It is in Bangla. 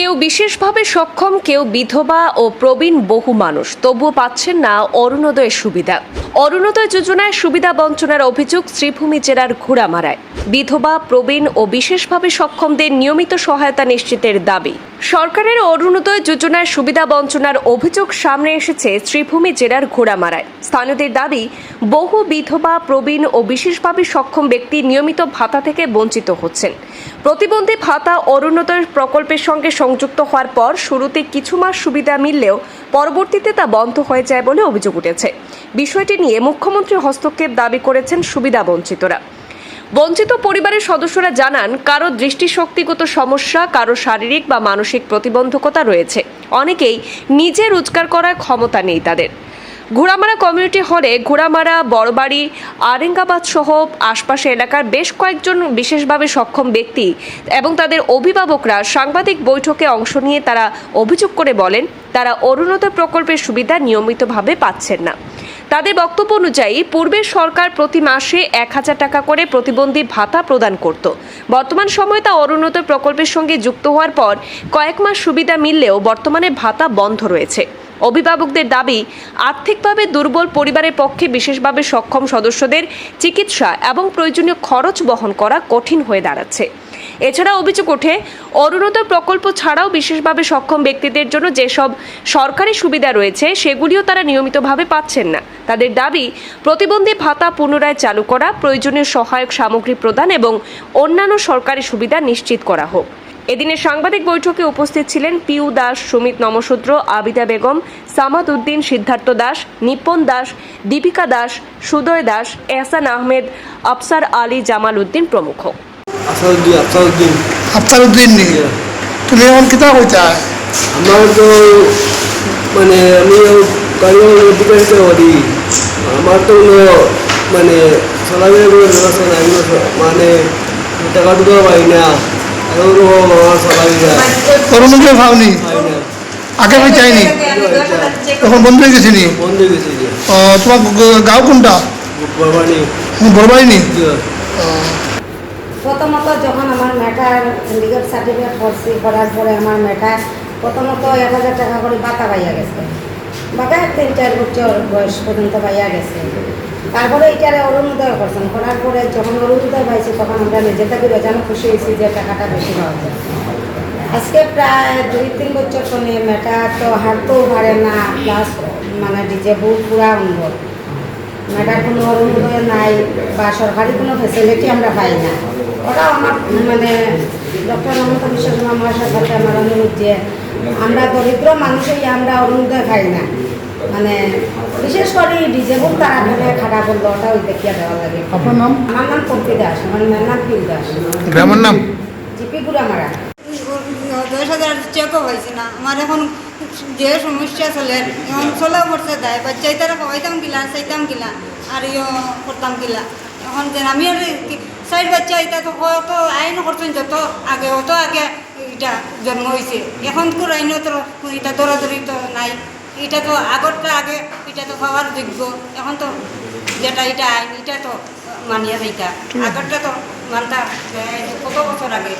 কেউ বিশেষভাবে সক্ষম, কেউ বিধবা ও প্রবীণ বহু মানুষ। তবুও পাচ্ছেন না অরুণোদয়ের সুবিধা। অরুণোদয় যোজনায় সুবিধা বঞ্চনার অভিযোগ শ্রীভূমি জেলার ঘোড়ামারায়। বিধবা, প্রবীণ ও বিশেষভাবে সক্ষমদের নিয়মিত সহায়তা নিশ্চিতের দাবি। সরকারের অরুণোদয় যোজনার সুবিধা বঞ্চনার অভিযোগ সামনে এসেছে শ্রীভূমি জেলার ঘোড়ামারায়। স্থানীয়দের দাবি, বহু বিধবা, প্রবীণ ও বিশেষভাবে সক্ষম ব্যক্তি নিয়মিত ভাতা থেকে বঞ্চিত হচ্ছেন। প্রতিবন্ধী ভাতা অরুণোদয় প্রকল্পের সঙ্গে সংযুক্ত হওয়ার পর শুরুতে কিছু মাস সুবিধা মিললেও পরবর্তীতে তা বন্ধ হয়ে যায় বলে অভিযোগ উঠেছে। বিষয়টি নিয়ে মুখ্যমন্ত্রীর হস্তক্ষেপ দাবি করেছেন সুবিধা বঞ্চিতরা। বঞ্চিত পরিবারের সদস্যরা জানান, কারও দৃষ্টিশক্তিগত সমস্যা, কারও শারীরিক বা মানসিক প্রতিবন্ধকতা রয়েছে। অনেকেই নিজে রোজগার করার ক্ষমতা নেই তাদের। ঘোড়ামারা কমিউনিটি হলে ঘোড়ামারা, বড়বাড়ি, আরেঙ্গাবাদ সহ আশপাশে এলাকার বেশ কয়েকজন বিশেষভাবে সক্ষম ব্যক্তি এবং তাদের অভিভাবকরা সাংবাদিক বৈঠকে অংশ নিয়ে তারা অভিযোগ করে বলেন, তারা অরুণোদয় প্রকল্পের সুবিধা নিয়মিতভাবে পাচ্ছেন না। তাদের বক্তব্য অনুযায়ী পূর্বের সরকার প্রতি মাসে এক হাজার টাকা করে প্রতিবন্ধী ভাতা প্রদান করত। বর্তমান সময়ে তা অরুণোদয় প্রকল্পের সঙ্গে যুক্ত হওয়ার পর কয়েক মাস সুবিধা মিললেও বর্তমানে ভাতা বন্ধ রয়েছে। অভিভাবকদের দাবি, আর্থিকভাবে দুর্বল পরিবারের পক্ষে বিশেষভাবে সক্ষম সদস্যদের চিকিৎসা এবং প্রয়োজনীয় খরচ বহন করা কঠিন হয়ে দাঁড়াচ্ছে। এছাড়া অভিযোগ ওঠে, অরুণোদয় প্রকল্প ছাড়াও বিশেষভাবে সক্ষম ব্যক্তিদের জন্য যেসব সরকারি সুবিধা রয়েছে, সেগুলিও তারা নিয়মিতভাবে পাচ্ছেন না। তাদের দাবি, প্রতিবন্ধী ভাতা পুনরায় চালু করা, প্রয়োজনীয় সহায়ক সামগ্রী প্রদান এবং অন্যান্য সরকারি সুবিধা নিশ্চিত করা হোক। এদিনের সাংবাদিক বৈঠকে উপস্থিত ছিলেন পিউ দাস, সুমিত নমশূদ্র আবিদা বেগম, সামাদ উদ্দিন, সিদ্ধার্থ দাস, নিপন দাস, দীপিকা দাস, সুদয় দাস, এহসান আহমেদ, আফসার আলী জামাল উদ্দিন প্রমুখ। আসাদুদ্দিন আসাদুদ্দিন আফতারউদ্দিন নি? তুমি এখন কিতা কইতা আমার তো মানে আমি গাড়ি করি আমার তো মানে চলাফেরা করে ব্যবস্থা নাই মানে টাকা টুকা পাই না। চলাফেরা অরুণোদয় পাওনি না। আগে আমি চাইনি? তখন বন্ধ হয়ে গেছে নি? বন্ধ হয়ে গেছে যে তোমার গ- গাঁও কোনটা? কোরবানি বড়বাড়ি নি? প্রথমত যখন আমার মেটার হ্যান্ডিক্যাপ সার্টিফিকেট করছি করার পরে আমার মেটা প্রথমত এক হাজার টাকা করে বাতা পাইয়া গেছে। বাতা তিন, চার বছর বয়স পর্যন্ত পাইয়া গেছে। তারপরে এটারে অরুণোদয় করছেন। করার পরে যখন অরুণোদয় পাইছি, তখন আমরা নিজে থেকে যেন খুশি হয়েছি যে টাকাটা বেশি পাওয়া যায়। আজকে প্রায় দুই, তিন বছর শুনে মেটা তো হাঁটতেও পারে না প্লাস মানে ডিজেবল পুরা উন্নত মেটার কোনো অরুণোদয় নাই বা সরকারি কোনো ফেসিলিটি আমরা পাই না। আমার মানে ডক্টর মমতা বিশ্ব শর্মা মহাশয়ের সাথে আমার অনুরোধ যে আমরা দরিদ্র মানুষই আমরা অরুণোদয় খাই না। মানে বিশেষ করে ডিজেবল তারা ধরে খাড়া করল ওটা ওই দেখিয়া দেওয়া লাগে। আপনার নাম? আমার নাম পম্পি দাস আমার নাম পিউ দাস। গ্রামের নাম? জিপি গুড়ামারা। দশ হাজার চেকও হয়েছে না। আমার এখন যে সমস্যা চলে এখন চলেও পড়ছে দেয় বাচ্চা তারা খাওয়াইতাম গিলা চাইতাম গিলা আর ইয়ে করতাম গিলা। এখন যে আমি আর সাইড বাচ্চা এটা তো কত আইন করছেন যত আগে অত আগে এটা জন্ম হয়েছে এখন তো আইন তো এটা দৌড়াদৌড়ি তো নাই। এটা তো আগরটা আগে এটা তো পাওয়ার যোগ্য। এখন তো যেটা এটা আইন এটা তো মানিয়া যাইতা। আগরটা তো মানতা কত বছর আগে?